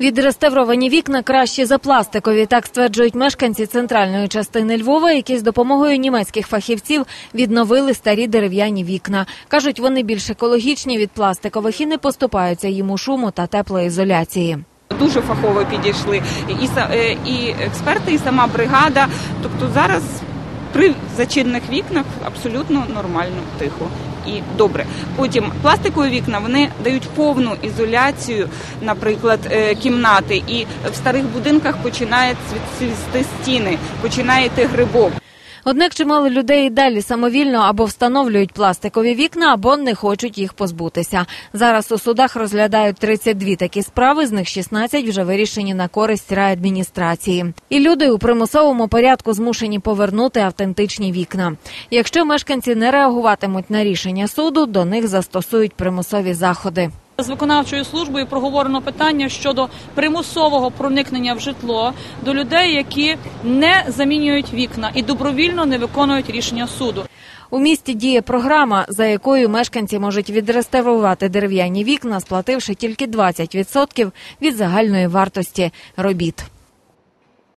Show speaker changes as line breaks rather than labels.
Відреставровані вікна кращі за пластикові. Так стверджують мешканці центральної частини Львова, які з допомогою німецьких фахівців відновили старі дерев'яні вікна. кажуть, вони більш екологічні від пластикових і не поступаються їм у шуму та теплоізоляції.
Дуже фахово підійшли і, е, і експерти, і сама бригада. Тобто зараз при зачинених вікнах абсолютно нормально, тихо і добре. Потім пластикові вікна вони дають повну ізоляцію, наприклад, е, кімнати, і в старих будинках починає цвісти стіни, починає йти грибок.
Однак чимало людей і далі самовільно або встановлюють пластикові вікна, або не хочуть їх позбутися. Зараз у судах розглядають 32 такі справи, з них 16 вже вирішені на користь райадміністрації. І люди у примусовому порядку змушені повернути автентичні вікна. Якщо мешканці не реагуватимуть на рішення суду, до них застосують примусові заходи.
З виконавчою службою проговорено питання щодо примусового проникнення в житло до людей, які не замінюють вікна і добровільно не виконують рішення суду.
У місті діє програма, за якою мешканці можуть відреставрувати дерев'яні вікна, сплативши тільки 20% від загальної вартості робіт.